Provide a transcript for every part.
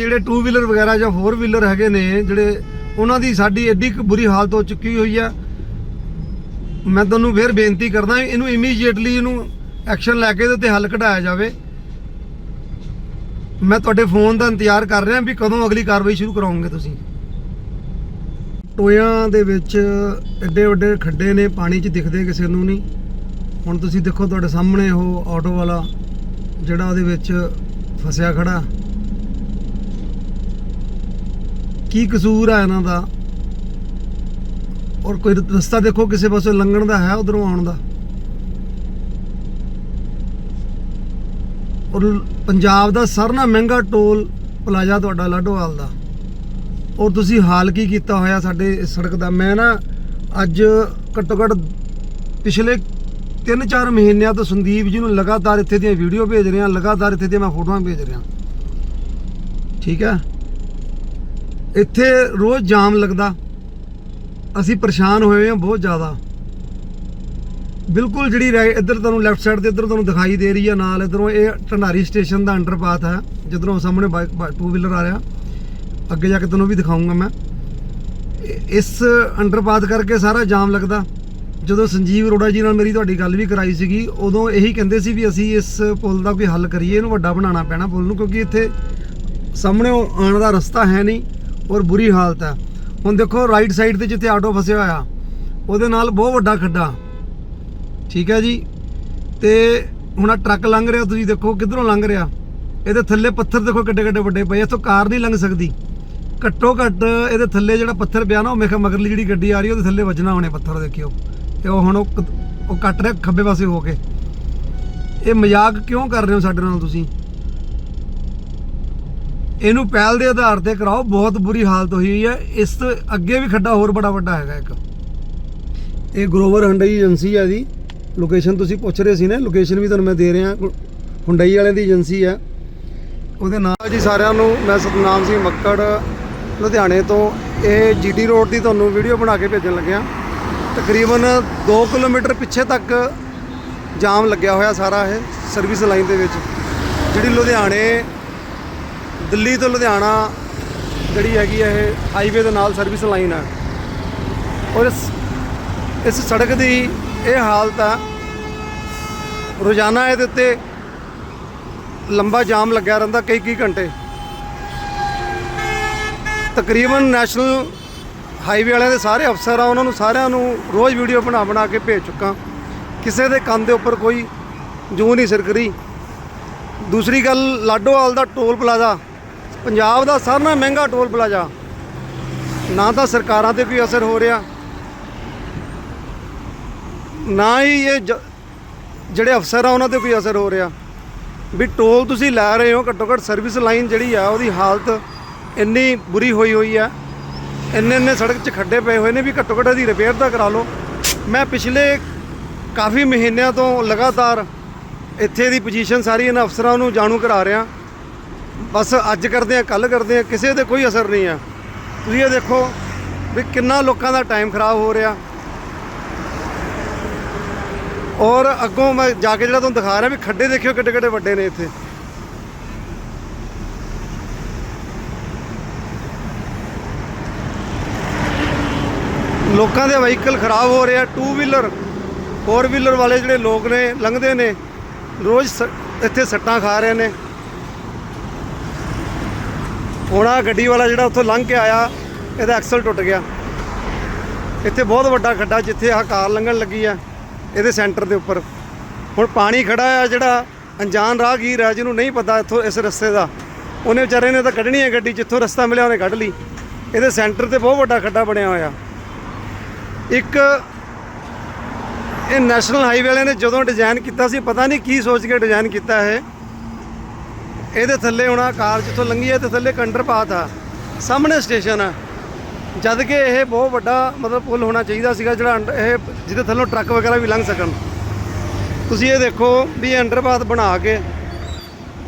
ਜਿਹੜੇ two wheeler ਵਗੈਰਾ ਜਾਂ ਫੋਰ ਵੀਲਰ ਹੈਗੇ ਨੇ, ਜਿਹੜੇ ਉਹਨਾਂ ਦੀ ਸਾਡੀ ਐਡੀ ਕੁ ਬੁਰੀ ਹਾਲਤ ਹੋ ਚੁੱਕੀ ਹੋਈ ਆ। ਮੈਂ ਤੁਹਾਨੂੰ ਫੇਰ ਬੇਨਤੀ ਕਰਦਾ ਇਹਨੂੰ ਇਮੀਡੀਏਟਲੀ ਇਹਨੂੰ ਐਕਸ਼ਨ ਲੈ ਕੇ ਇਹਦੇ ਤੇ ਹੱਲ ਕਢਾਇਆ ਜਾਵੇ। ਮੈਂ ਤੁਹਾਡੇ ਫੋਨ ਦਾ ਇੰਤਜ਼ਾਰ ਕਰ ਰਿਹਾ ਵੀ ਕਦੋਂ ਅਗਲੀ ਕਾਰਵਾਈ ਸ਼ੁਰੂ ਕਰਾਉਂਗੇ ਤੁਸੀਂ। ਟੋਇਆਂ ਦੇ ਵਿੱਚ ਐਡੇ ਵੱਡੇ ਖੱਡੇ ਨੇ, ਪਾਣੀ 'ਚ ਦਿਖਦੇ ਕਿਸੇ ਨੂੰ ਨਹੀਂ। ਹੁਣ ਤੁਸੀਂ ਦੇਖੋ ਤੁਹਾਡੇ ਸਾਹਮਣੇ ਉਹ ਆਟੋ ਵਾਲਾ, ਜਿਹੜਾ ਉਹਦੇ ਵਿੱਚ ਫਸਿਆ ਖੜਾ। ਕੀ ਕਸੂਰ ਆ ਇਹਨਾਂ ਦਾ? ਔਰ ਕੋਈ ਰਸਤਾ ਦੇਖੋ ਕਿਸੇ ਪਾਸੇ ਲੰਘਣ ਦਾ ਹੈ, ਉਧਰੋਂ ਆਉਣ ਦਾ? ਔਰ ਪੰਜਾਬ ਦਾ ਸਾਰਿਆਂ ਮਹਿੰਗਾ ਟੋਲ ਪਲਾਜ਼ਾ ਤੁਹਾਡਾ ਲਾਡੋਵਾਲ ਦਾ। ਔਰ ਤੁਸੀਂ ਹਾਲ ਕੀ ਕੀਤਾ ਹੋਇਆ ਸਾਡੇ ਸੜਕ ਦਾ? ਮੈਂ ਨਾ ਅੱਜ ਘੱਟੋ ਘੱਟ ਪਿਛਲੇ 3-4 ਮਹੀਨਿਆਂ ਤੋਂ ਸੰਦੀਪ ਜੀ ਨੂੰ ਲਗਾਤਾਰ ਇੱਥੇ ਦੀਆਂ ਵੀਡੀਓ ਭੇਜ ਰਿਹਾ, ਲਗਾਤਾਰ ਇੱਥੇ ਦੀਆਂ ਮੈਂ ਫੋਟੋਆਂ ਭੇਜ ਰਿਹਾ। ਠੀਕ ਹੈ? ਇੱਥੇ ਰੋਜ਼ ਜਾਮ ਲੱਗਦਾ। ਅਸੀਂ ਪਰੇਸ਼ਾਨ ਹੋਏ ਹਾਂ ਬਹੁਤ ਜ਼ਿਆਦਾ। ਬਿਲਕੁਲ ਜਿਹੜੀ ਰਾਈ ਇੱਧਰ ਤੁਹਾਨੂੰ ਲੈਫਟ ਸਾਈਡ ਤੇ ਇੱਧਰ ਤੁਹਾਨੂੰ ਦਿਖਾਈ ਦੇ ਰਹੀ ਹੈ ਨਾਲ, ਇੱਧਰੋਂ ਇਹ ਢੰਡਾਰੀ ਸਟੇਸ਼ਨ ਦਾ ਅੰਡਰਪਾਥ ਹੈ, ਜਿੱਧਰੋਂ ਸਾਹਮਣੇ ਬਾਈਕ ਟੂ ਵੀਲਰ ਆ ਰਿਹਾ। ਅੱਗੇ ਜਾ ਕੇ ਤੁਹਾਨੂੰ ਵੀ ਦਿਖਾਉਂਗਾ ਮੈਂ। ਇਸ ਅੰਡਰਪਾਥ ਕਰਕੇ ਸਾਰਾ ਜਾਮ ਲੱਗਦਾ। ਜਦੋਂ ਸੰਜੀਵ ਅਰੋੜਾ ਜੀ ਨਾਲ ਮੇਰੀ ਤੁਹਾਡੀ ਗੱਲ ਵੀ ਕਰਾਈ ਸੀਗੀ, ਉਦੋਂ ਇਹੀ ਕਹਿੰਦੇ ਸੀ ਵੀ ਅਸੀਂ ਇਸ ਪੁਲ ਦਾ ਕੋਈ ਹੱਲ ਕਰੀਏ, ਇਹਨੂੰ ਵੱਡਾ ਬਣਾਉਣਾ ਪੈਣਾ ਪੁਲ ਨੂੰ, ਕਿਉਂਕਿ ਇੱਥੇ ਸਾਹਮਣੇ ਆਉਣ ਦਾ ਰਸਤਾ ਹੈ ਨਹੀਂ। ਔਰ ਬੁਰੀ ਹਾਲਤ ਹੈ। ਹੁਣ ਦੇਖੋ ਰਾਈਟ ਸਾਈਡ ਤੇ ਜਿੱਥੇ ਆਟੋ ਫਸਿਆ ਹੋਇਆ, ਉਹਦੇ ਨਾਲ ਬਹੁਤ ਵੱਡਾ ਖੱਡਾ। ਠੀਕ ਹੈ ਜੀ? ਤੇ ਹੁਣ ਆਹ ਟਰੱਕ ਲੰਘ ਰਿਹਾ, ਤੁਸੀਂ ਦੇਖੋ ਕਿੱਧਰੋਂ ਲੰਘ ਰਿਹਾ। ਇਹਦੇ ਥੱਲੇ ਪੱਥਰ ਦੇਖੋ ਕਿੱਡੇ ਕਿੱਡੇ ਵੱਡੇ ਪਏ, ਇੱਥੋਂ ਕਾਰ ਨਹੀਂ ਲੰਘ ਸਕਦੀ। ਘੱਟੋ ਘੱਟ ਇਹਦੇ ਥੱਲੇ ਜਿਹੜਾ ਪੱਥਰ ਪਿਆ ਨਾ, ਉਹ ਮੇਖਾ, ਮਗਰਲੀ ਜਿਹੜੀ ਗੱਡੀ ਆ ਰਹੀ ਉਹਦੇ ਥੱਲੇ ਵੱਜਣਾ ਹੋਣੇ ਪੱਥਰ, ਦੇਖਿਓ। ਤੇ ਉਹ ਹੁਣ ਉਹ ਕ- ਉਹ ਕੱਟ ਰਿਹਾ ਖੱਬੇ ਪਾਸੇ ਹੋ ਕੇ। ਇਹ ਮਜ਼ਾਕ ਕਿਉਂ ਕਰ ਰਹੇ ਹੋ ਸਾਡੇ ਨਾਲ ਤੁਸੀਂ? ਇਹਨੂੰ ਪਹਿਲ ਦੇ ਆਧਾਰ ਤੇ ਕਰਾਓ, ਬਹੁਤ ਬੁਰੀ ਹਾਲਤ ਹੋਈ ਹੋਈ ਹੈ। ਇਸ ਤੋਂ ਅੱਗੇ ਵੀ ਖੱਡਾ ਹੋਰ ਬੜਾ ਵੱਡਾ ਹੈਗਾ ਇੱਕ। ਇਹ ਗਰੋਵਰ ਹੰਡਈ ਏਜੰਸੀ ਹੈ ਜੀ। ਲੋਕੇਸ਼ਨ ਤੁਸੀਂ ਪੁੱਛ ਰਹੇ ਸੀ ਨਾ ਲੋਕੇਸ਼ਨ ਵੀ ਤੁਹਾਨੂੰ ਮੈਂ ਦੇ ਰਿਹਾ। ਹੁੰਡਈ ਵਾਲਿਆਂ ਦੀ ਏਜੰਸੀ ਹੈ ਉਹਦੇ ਨਾਲ ਜੀ ਸਾਰਿਆਂ ਨੂੰ ਮੈਂ ਸਤਨਾਮ ਸਿੰਘ ਮੱਕੜ, ਲੁਧਿਆਣੇ ਤੋਂ। ਇਹ ਜੀਟੀ ਰੋਡ ਦੀ ਤੁਹਾਨੂੰ ਵੀਡੀਓ ਬਣਾ ਕੇ ਭੇਜਣ ਲੱਗਿਆ। ਤਕਰੀਬਨ 2 ਕਿਲੋਮੀਟਰ ਪਿੱਛੇ ਤੱਕ ਜਾਮ ਲੱਗਿਆ ਹੋਇਆ ਸਾਰਾ ਇਹ ਸਰਵਿਸ ਲਾਈਨ ਦੇ ਵਿੱਚ। ਜਿਹੜੀ ਲੁਧਿਆਣੇ ਦਿੱਲੀ ਤੋਂ ਲੁਧਿਆਣਾ ਜਿਹੜੀ ਹੈਗੀ ਹੈ ਇਹ ਹਾਈਵੇ ਦੇ ਨਾਲ ਸਰਵਿਸ ਲਾਈਨ ਹੈ ਔਰ ਇਸ ਇਸ ਸੜਕ ਦੀ ਇਹ ਹਾਲਤ ਆ, ਰੋਜ਼ਾਨਾ ਇਹਦੇ ਉੱਤੇ ਲੰਬਾ ਜਾਮ ਲੱਗਿਆ ਰਹਿੰਦਾ ਕਈ ਕਈ ਘੰਟੇ। ਤਕਰੀਬਨ ਨੈਸ਼ਨਲ ਹਾਈਵੇ ਵਾਲਿਆਂ ਦੇ ਸਾਰੇ ਅਫਸਰ ਆ, ਉਹਨਾਂ ਨੂੰ ਸਾਰਿਆਂ ਨੂੰ ਰੋਜ਼ ਵੀਡੀਓ ਬਣਾ ਬਣਾ ਕੇ ਭੇਜ ਚੁੱਕਾ। ਕਿਸੇ ਦੇ ਕੰਨ ਦੇ ਉੱਪਰ ਕੋਈ ਜੂੰ ਨਹੀਂ ਸਿਰਕਰੀ ਦੂਸਰੀ ਗੱਲ, ਲਾਡੋਵਾਲ ਦਾ ਟੋਲ ਪਲਾਜ਼ਾ ਪੰਜਾਬ ਦਾ ਸਾਰਿਆਂ ਨਾਲੋਂ ਮਹਿੰਗਾ ਟੋਲ ਪਲਾਜ਼ਾ। ਨਾ ਤਾਂ ਸਰਕਾਰਾਂ ਤੇ ਕੋਈ ਅਸਰ ਹੋ ਰਿਹਾ। ਨਾ ਹੀ ਇਹ ਜ- ਜਿਹੜੇ ਅਫਸਰ ਆ, ਉਹਨਾਂ ਤੇ ਕੋਈ ਅਸਰ ਹੋ ਰਿਹਾ। ਵੀ ਟੋਲ ਤੁਸੀਂ ਲੈ ਰਹੇ ਹੋ, ਘੱਟੋ ਘੱਟ ਸਰਵਿਸ ਲਾਈਨ ਜਿਹੜੀ ਆ, ਉਹਦੀ ਹਾਲਤ ਇੰਨੀ ਬੁਰੀ ਹੋਈ ਹੋਈ ਆ। ਇੰਨੇ ਇੰਨੇ ਸੜਕ 'ਚ ਖੱਡੇ ਪਏ ਹੋਏ ਨੇ ਵੀ ਘੱਟੋ ਘੱਟ ਇਹਦੀ ਰਿਪੇਅਰ ਤਾਂ ਕਰਾ ਲਓ। ਮੈਂ ਪਿਛਲੇ ਕਾਫੀ ਮਹੀਨਿਆਂ ਤੋਂ ਲਗਾਤਾਰ ਇੱਥੇ ਦੀ ਪੋਜੀਸ਼ਨ ਸਾਰੀ ਇਹਨਾਂ ਅਫਸਰਾਂ ਨੂੰ ਜਾਣੂ ਕਰਾ ਰਿਹਾ। ਬਸ ਅੱਜ ਕਰਦੇ ਆ ਕੱਲ ਕਰਦੇ ਆ, ਕਿਸੇ ਤੇ ਕੋਈ ਅਸਰ ਨਹੀਂ ਆ। ਤੁਸੀਂ ਇਹ ਦੇਖੋ ਵੀ ਕਿੰਨਾ ਲੋਕਾਂ ਦਾ ਟਾਈਮ ਖਰਾਬ ਹੋ ਰਿਹਾ। ਔਰ ਅੱਗੋਂ ਮੈਂ ਜਾ ਕੇ ਜਿਹੜਾ ਤੁਹਾਨੂੰ ਦਿਖਾ ਰਿਹਾ ਵੀ ਖੱਡੇ ਦੇਖਿਓ ਕਿੱਡੇ ਕਿੱਡੇ ਵੱਡੇ ਨੇ ਇੱਥੇ। ਲੋਕਾਂ ਦੇ ਵਹੀਕਲ ਖਰਾਬ ਹੋ ਰਿਹਾ ਟੂ ਵੀਲਰ ਫੋਰ ਵੀਲਰ ਵਾਲੇ ਜਿਹੜੇ ਲੋਕ ਨੇ, ਲੰਘਦੇ ਨੇ, ਰੋਜ਼ ਸ- ਇੱਥੇ ਸੱਟਾਂ ਖਾ ਰਹੇ ਨੇ। ਹੁਣ ਆਹ ਗੱਡੀ ਵਾਲਾ ਜਿਹੜਾ ਉੱਥੋਂ ਲੰਘ ਕੇ ਆਇਆ, ਇਹਦਾ ਐਕਸਲ ਟੁੱਟ ਗਿਆ। ਇੱਥੇ ਬਹੁਤ ਵੱਡਾ ਖੱਡਾ ਜਿੱਥੇ ਆਹ ਕਾਰ ਲੰਘਣ ਲੱਗੀ ਆ, ਇਹਦੇ ਸੈਂਟਰ ਦੇ ਉੱਪਰ। ਹੁਣ ਪਾਣੀ ਖੜਾ ਆ ਜਿਹੜਾ, ਅਣਜਾਣ ਰਾਹਗੀਰ ਆ, ਜਿਹਨੂੰ ਨਹੀਂ ਪਤਾ ਇੱਥੋਂ ਇਸ ਰਸਤੇ ਦਾ। ਉਹਨੇ ਵਿਚਾਰੇ ਨੇ ਤਾਂ ਕੱਢਣੀ ਹੈ ਗੱਡੀ, ਜਿੱਥੋਂ ਰਸਤਾ ਮਿਲਿਆ ਉਹਨੇ ਕੱਢ ਲਈ। ਇਹਦੇ ਸੈਂਟਰ ਤੇ ਬਹੁਤ ਵੱਡਾ ਖੱਡਾ ਬਣਿਆ ਹੋਇਆ। ਇੱਕ, ਇਹ ਨੈਸ਼ਨਲ ਹਾਈਵੇ ਵਾਲਿਆਂ ਨੇ ਜਦੋਂ ਡਿਜ਼ਾਈਨ ਕੀਤਾ ਸੀ, ਪਤਾ ਨਹੀਂ ਕੀ ਸੋਚ ਕੇ ਡਿਜ਼ਾਈਨ ਕੀਤਾ ਇਹ। ਇਹਦੇ ਥੱਲੇ ਹੁਣ ਆਹ ਕਾਰ ਜਿੱਥੋਂ ਲੰਘੀ ਹੈ ਤੇ ਥੱਲੇ ਕੰਡਰ ਪਾਤ। ਆ ਸਾਹਮਣੇ ਸਟੇਸ਼ਨ ਆ। ਜਦ ਕਿ ਇਹ ਬਹੁਤ ਵੱਡਾ ਮਤਲਬ ਪੁਲ ਹੋਣਾ ਚਾਹੀਦਾ ਸੀਗਾ, ਜਿਹੜਾ ਅੰਡ- ਇਹ ਜਿਹਦੇ ਥੱਲੋਂ ਟਰੱਕ ਵਗੈਰਾ ਵੀ ਲੰਘ ਸਕਣ। ਤੁਸੀਂ ਇਹ ਦੇਖੋ ਵੀ ਇਹ ਅੰਡਰਪਾਥ ਬਣਾ ਕੇ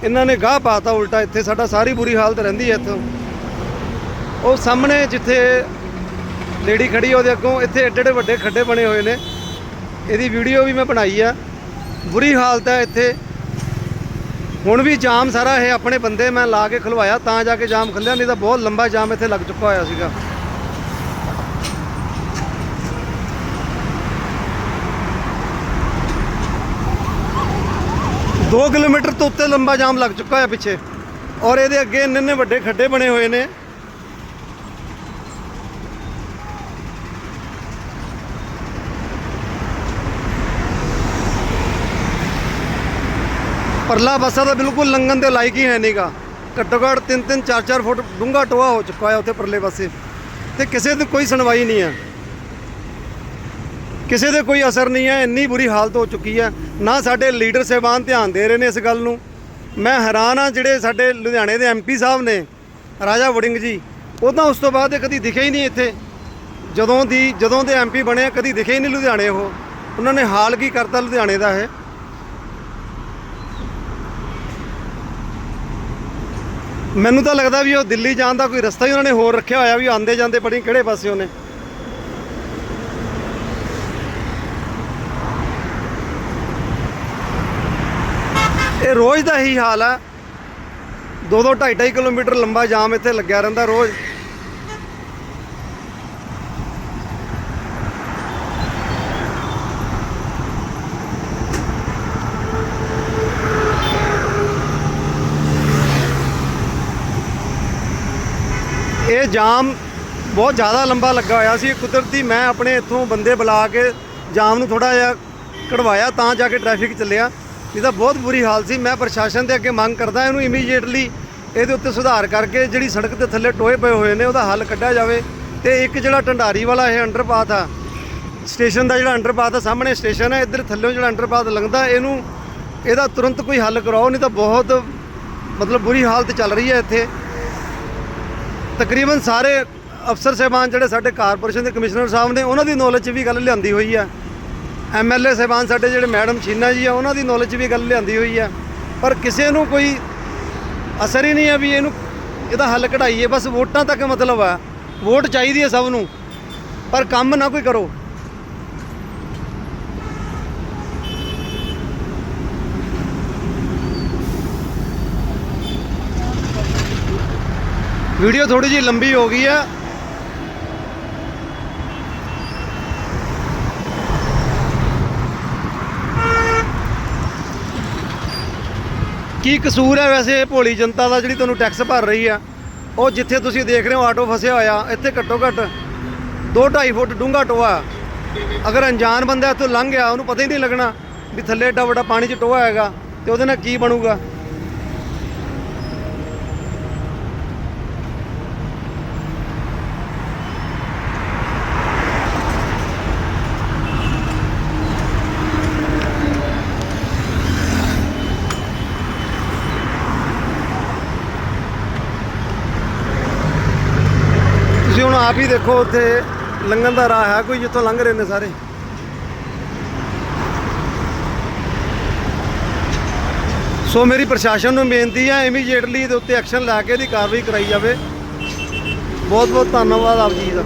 ਇਹਨਾਂ ਨੇ ਗਾਹ ਪਾਤਾ ਉਲਟਾ, ਇੱਥੇ ਸਾਡਾ ਸਾਰੀ ਬੁਰੀ ਹਾਲਤ ਰਹਿੰਦੀ ਹੈ ਇੱਥੋਂ। ਉਹ ਸਾਹਮਣੇ ਜਿੱਥੇ ਲੇਡੀ ਖੜੀ ਉਹਦੇ ਅੱਗੋਂ ਇੱਥੇ ਏਡੇ ਏਡੇ ਵੱਡੇ ਖੱਡੇ ਬਣੇ ਹੋਏ ਨੇ। ਇਹਦੀ ਵੀਡੀਓ ਵੀ ਮੈਂ ਬਣਾਈ ਆ। ਬੁਰੀ ਹਾਲਤ ਹੈ ਇੱਥੇ। ਹੁਣ ਵੀ ਜਾਮ ਸਾਰਾ ਇਹ ਆਪਣੇ ਬੰਦੇ ਮੈਂ ਲਾ ਕੇ ਖਲਵਾਇਆ, ਤਾਂ ਜਾ ਕੇ ਜਾਮ ਖੁੱਲਿਆ ਨਹੀਂ ਤਾਂ ਬਹੁਤ ਲੰਬਾ ਜਾਮ ਇੱਥੇ ਲੱਗ ਚੁੱਕਾ ਹੋਇਆ ਸੀਗਾ। ਦੋ ਕਿਲੋਮੀਟਰ ਤੋਂ ਉੱਤੇ ਲੰਬਾ ਜਾਮ ਲੱਗ ਚੁੱਕਾ ਹੈ ਪਿੱਛੇ। ਔਰ ਇਹਦੇ ਅੱਗੇ ਇੰਨੇ ਇੰਨੇ ਵੱਡੇ ਖੱਡੇ ਬਣੇ ਹੋਏ ਨੇ। ਪਰਲਾ ਪਾਸਾ ਤਾਂ ਬਿਲਕੁਲ ਲੰਘਣ ਦੇ ਲਾਇਕ ਹੀ ਹੈ ਨਹੀਂਗਾ। ਘੱਟੋ ਘੱਟ 3-3 4-4 ਫੁੱਟ ਡੂੰਘਾ ਟੋਆ ਹੋ ਚੁੱਕਾ ਹੈ ਉੱਥੇ ਪਰਲੇ ਪਾਸੇ। ਤੇ ਕਿਸੇ ਦੀ ਕੋਈ ਸੁਣਵਾਈ ਨਹੀਂ ਹੈ। ਕਿਸੇ ਦੇ ਕੋਈ ਅਸਰ ਨਹੀਂ ਹੈ, ਇੰਨੀ ਬੁਰੀ ਹਾਲਤ ਹੋ ਚੁੱਕੀ ਹੈ। ਨਾ ਸਾਡੇ ਲੀਡਰ ਸਹਿਬਾਨ ਧਿਆਨ ਦੇ ਰਹੇ ਨੇ ਇਸ ਗੱਲ ਨੂੰ। ਮੈਂ ਹੈਰਾਨ ਆ ਜਿਹੜੇ ਸਾਡੇ ਲੁਧਿਆਣੇ ਦੇ ਐਮਪੀ ਸਾਹਿਬ ਨੇ, ਰਾਜਾ ਵੜਿੰਗ ਜੀ, ਉਹ ਤਾਂ ਉਸ ਤੋਂ ਬਾਅਦ ਕਦੀ ਦਿਖੇ ਹੀ ਨਹੀਂ ਇੱਥੇ। ਜਦੋਂ ਦੀ, ਜਦੋਂ ਦੇ ਐਮਪੀ ਬਣੇ ਕਦੀ ਦਿਖੇ ਹੀ ਨਹੀਂ ਲੁਧਿਆਣੇ ਉਹ। ਉਹਨਾਂ ਨੇ ਹਾਲ ਕੀ ਕਰਤਾ ਲੁਧਿਆਣੇ ਦਾ ਇਹ। ਮੈਨੂੰ ਤਾਂ ਲੱਗਦਾ ਵੀ ਉਹ ਦਿੱਲੀ ਜਾਣ ਦਾ ਕੋਈ ਰਸਤਾ ਹੀ ਉਹਨਾਂ ਨੇ ਹੋਰ ਰੱਖਿਆ ਹੋਇਆ ਵੀ ਆਂਦੇ ਜਾਂਦੇ ਪੜੀ ਕਿਹੜੇ ਪਾਸੇ ਨੇ ਇਹ ਰੋਜ਼ ਦਾ ਹੀ ਹਾਲ ਆ। ਦੋ ਦੋ ਢਾਈ ਢਾਈ ਕਿਲੋਮੀਟਰ ਲੰਬਾ ਜਾਮ ਇੱਥੇ ਲੱਗਿਆ ਰਹਿੰਦਾ ਰੋਜ਼। ਇਹ ਜਾਮ ਬਹੁਤ ਜ਼ਿਆਦਾ ਲੰਬਾ ਲੱਗਾ ਹੋਇਆ ਸੀ ਕੁਦਰਤੀ ਮੈਂ ਆਪਣੇ ਇੱਥੋਂ ਬੰਦੇ ਬੁਲਾ ਕੇ ਜਾਮ ਨੂੰ ਥੋੜਾ ਜਿਹਾ ਕਢਵਾਇਆ ਤਾਂ ਜਾ ਕੇ ਟ੍ਰੈਫਿਕ ਚੱਲਿਆ। ਇਹਦਾ ਬਹੁਤ ਬੁਰੀ ਹਾਲ ਸੀ, ਮੈਂ ਪ੍ਰਸ਼ਾਸਨ ਦੇ ਅੱਗੇ ਮੰਗ ਕਰਦਾ ਇਹਨੂੰ ਇਮੀਡੀਏਟਲੀ ਇਹਦੇ ਉੱਤੇ ਸੁਧਾਰ ਕਰਕੇ ਜਿਹੜੀ ਸੜਕ ਦੇ ਥੱਲੇ ਟੋਏ ਪਏ ਹੋਏ ਨੇ ਉਹਦਾ ਹੱਲ ਕੱਢਿਆ ਜਾਵੇ ਤੇ ਇੱਕ ਜਿਹੜਾ ਢੰਡਾਰੀ ਵਾਲਾ ਇਹ ਅੰਡਰਪਾਥ ਆ, ਸਟੇਸ਼ਨ ਦਾ ਜਿਹੜਾ ਅੰਡਰਪਾਥ ਆ, ਸਾਹਮਣੇ ਸਟੇਸ਼ਨ ਹੈ ਇੱਧਰ ਥੱਲੇ ਜਿਹੜਾ ਅੰਡਰਪਾਥ ਲੰਘਦਾ, ਇਹਨੂੰ ਇਹਦਾ ਤੁਰੰਤ ਕੋਈ ਹੱਲ ਕਰਾਓ, ਨਹੀਂ ਤਾਂ ਬਹੁਤ ਮਤਲਬ ਬੁਰੀ ਹਾਲਤ ਚੱਲ ਰਹੀ ਹੈ ਇੱਥੇ। ਤਕਰੀਬਨ ਸਾਰੇ ਅਫਸਰ ਸਹਿਬਾਨ ਜਿਹੜੇ ਸਾਡੇ ਕਾਰਪੋਰੇਸ਼ਨ ਦੇ ਕਮਿਸ਼ਨਰ ਸਾਹਿਬ ਨੇ, ਉਹਨਾਂ ਦੀ ਨੌਲੇਜ 'ਚ ਵੀ ਗੱਲ ਲਿਆਂਦੀ ਹੋਈ ਆ। ਐਮਐਲਏ ਸਹਿਬਾਨ ਸਾਡੇ ਜਿਹੜੇ ਮੈਡਮ ਛੀਨਾ ਜੀ ਆ, ਉਹਨਾਂ ਦੀ ਨੌਲੇਜ 'ਚ ਵੀ ਗੱਲ ਲਿਆਂਦੀ ਹੋਈ ਆ। ਪਰ ਕਿਸੇ ਨੂੰ ਕੋਈ ਅਸਰ ਹੀ ਨਹੀਂ ਆ ਵੀ ਇਹਨੂੰ, ਇਹਦਾ ਹੱਲ ਕਢਾਈਏ। ਬਸ ਵੋਟਾਂ ਤੱਕ ਮਤਲਬ ਆ। ਵੋਟ ਚਾਹੀਦੀ ਹੈ ਸਭ ਨੂੰ। ਪਰ ਕੰਮ ਨਾ ਕੋਈ ਕਰੋ। ਵੀਡੀਓ ਥੋੜੀ ਜਿਹੀ ਲੰਬੀ ਹੋ ਗਈ ਆ। ਕੀ ਕਸੂਰ ਹੈ ਵੈਸੇ ਭੋਲੀ ਜਨਤਾ ਦਾ ਜਿਹੜੀ ਤੁਹਾਨੂੰ ਟੈਕਸ ਭਰ ਰਹੀ ਆ? ਉਹ ਜਿੱਥੇ ਤੁਸੀਂ ਦੇਖ ਰਹੇ ਹੋ ਆਟੋ ਫਸਿਆ ਹੋਇਆ, ਇੱਥੇ ਘੱਟੋ ਘੱਟ 2.5 ਫੁੱਟ ਡੂੰਘਾ ਟੋਆ। ਅਗਰ ਅਣਜਾਣ ਬੰਦਾ ਇੱਥੋਂ ਲੰਘ ਗਿਆ, ਉਹਨੂੰ ਪਤਾ ਹੀ ਨਹੀਂ ਲੱਗਣਾ ਵੀ ਥੱਲੇ ਏਡਾ ਵੱਡਾ ਪਾਣੀ 'ਚ ਟੋਆ ਹੈਗਾ ਤੇ ਉਹਦੇ ਨਾਲ ਕੀ ਬਣੂਗਾ ਤੁਸੀਂ ਹੁਣ ਆਪ ਹੀ ਦੇਖੋ ਉੱਥੇ ਲੰਘਣ ਦਾ ਰਾਹ ਹੈ ਕੋਈ, ਜਿੱਥੋਂ ਲੰਘ ਰਹੇ ਨੇ ਸਾਰੇ। ਸੋ ਮੇਰੀ ਪ੍ਰਸ਼ਾਸਨ ਨੂੰ ਬੇਨਤੀ ਹੈ ਇਮੀਡੀਏਟਲੀ ਇਹਦੇ ਉੱਤੇ ਐਕਸ਼ਨ ਲੈ ਕੇ ਇਹਦੀ ਕਾਰਵਾਈ ਕਰਾਈ ਜਾਵੇ। ਬਹੁਤ ਬਹੁਤ ਧੰਨਵਾਦ ਆਪ ਜੀ ਦਾ।